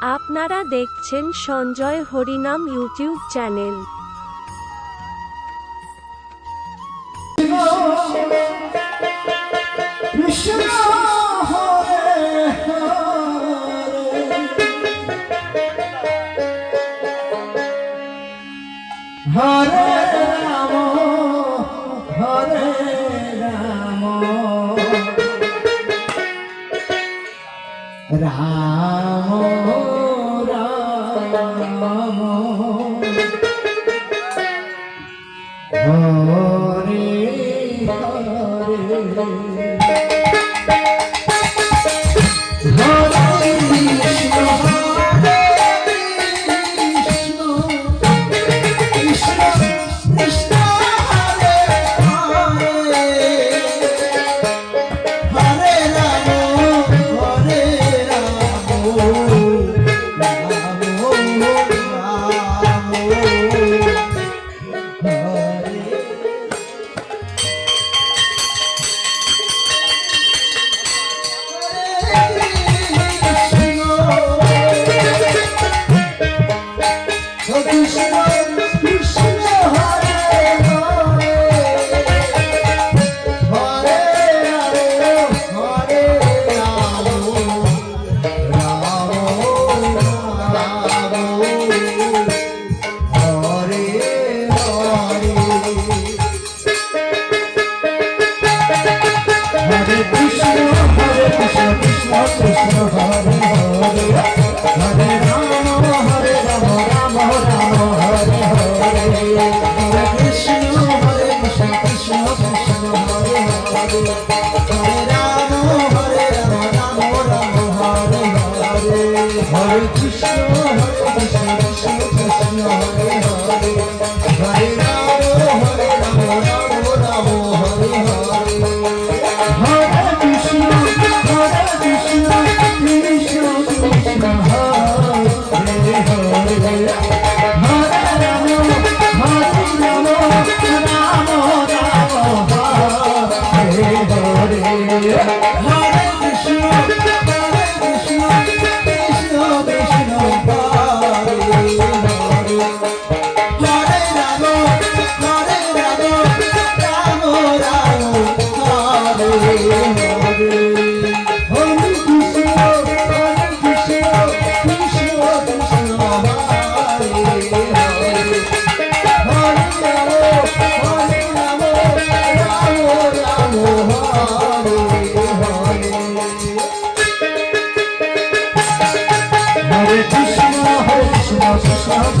আপনারা দেখছেন Sanjay Harinam YouTube channel. Ramo, Ramo, Ramo, Ramo.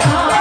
사랑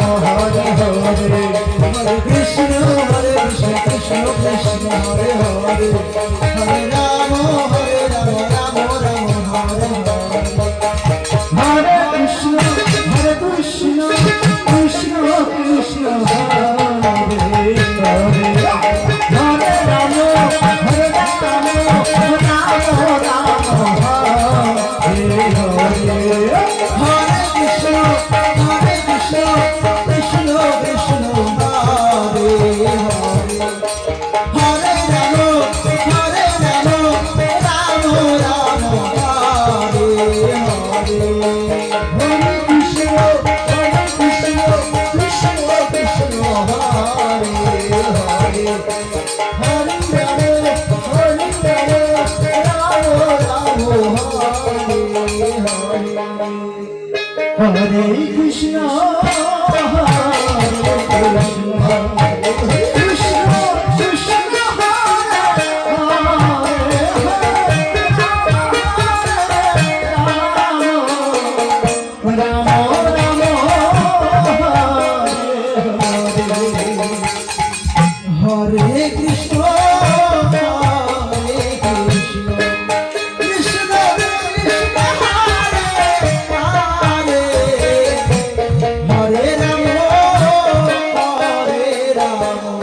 Ram Hari Hari Lord.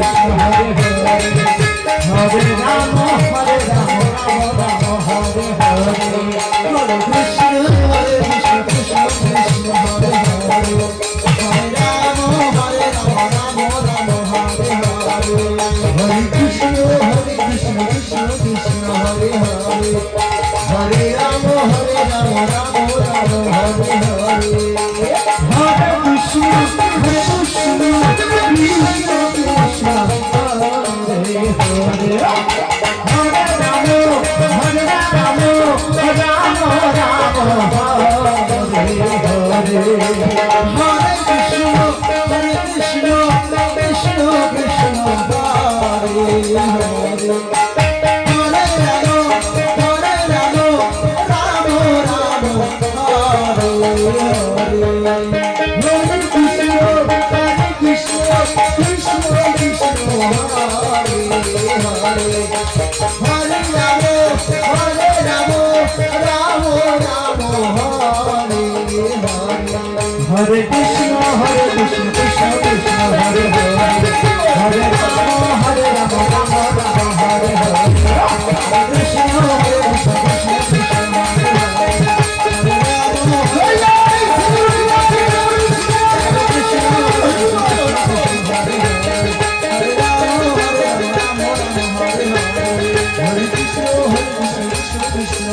Hare Hare.